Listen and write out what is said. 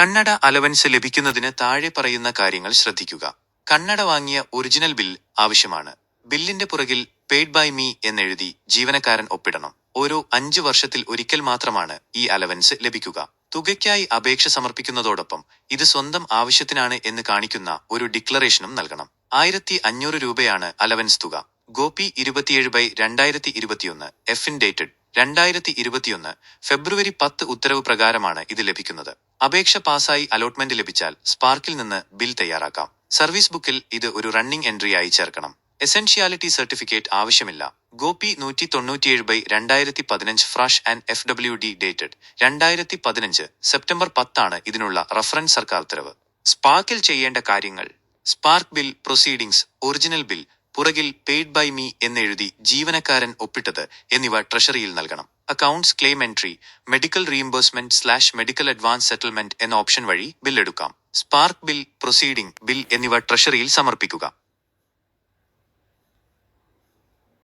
കണ്ണട അലവൻസ് ലഭിക്കുന്നതിന് താഴെ പറയുന്ന കാര്യങ്ങൾ ശ്രദ്ധിക്കുക. കണ്ണട വാങ്ങിയ ഒറിജിനൽ ബിൽ ആവശ്യമാണ്. ബില്ലിന്റെ പുറകിൽ പെയ്ഡ് ബൈ മീ എന്നെഴുതി ജീവനക്കാരൻ ഒപ്പിടണം. ഓരോ അഞ്ചു വർഷത്തിൽ ഒരിക്കൽ മാത്രമാണ് ഈ അലവൻസ് ലഭിക്കുക. തുകയ്ക്കായി അപേക്ഷ സമർപ്പിക്കുന്നതോടൊപ്പം ഇത് സ്വന്തം ആവശ്യത്തിനാണ് എന്ന് കാണിക്കുന്ന ഒരു ഡിക്ലറേഷനും നൽകണം. ആയിരത്തി അഞ്ഞൂറ് രൂപയാണ് അലവൻസ് തുക. ഗോപി ഇരുപത്തിയേഴ് ബൈ രണ്ടായിരത്തി ഇരുപത്തിയൊന്ന് എഫിൻ ഡേറ്റഡ് രണ്ടായിരത്തി ഇരുപത്തിയൊന്ന് ഫെബ്രുവരി പത്ത് ഉത്തരവ് പ്രകാരമാണ് ഇത് ലഭിക്കുന്നത്. അപേക്ഷ പാസായി അലോട്ട്മെന്റ് ലഭിച്ചാൽ സ്പാർക്കിൽ നിന്ന് ബിൽ തയ്യാറാക്കാം. സർവീസ് ബുക്കിൽ ഇത് ഒരു റണ്ണിംഗ് എൻട്രിയായി ചേർക്കണം. എസെൻഷ്യാലിറ്റി സർട്ടിഫിക്കറ്റ് ആവശ്യമില്ല. ഗോപി നൂറ്റി തൊണ്ണൂറ്റിയേഴ് ബൈ രണ്ടായിരത്തി പതിനഞ്ച് fresh and F W D dated രണ്ടായിരത്തി പതിനഞ്ച് സെപ്റ്റംബർ പത്താണ് ഇതിനുള്ള റഫറൻസ് സർക്കാർ ഉത്തരവ്. സ്പാർക്കിൽ ചെയ്യേണ്ട കാര്യങ്ങൾ. SPARK bill proceedings original bill പുറകിൽ പെയ്ഡ് ബൈ മീ എന്നെഴുതി ജീവനക്കാരൻ ഒപ്പിട്ടത് എന്നിവ ട്രഷറിയിൽ നൽകണം. Accounts claim entry medical reimbursement slash medical advance settlement എന്ന ഓപ്ഷൻ വഴി ബില്ലെടുക്കാം സ്പാർക്ക് ബിൽ പ്രൊസീഡിംഗ് ബിൽ എന്നിവ ട്രഷറിയിൽ സമർപ്പിക്കുക.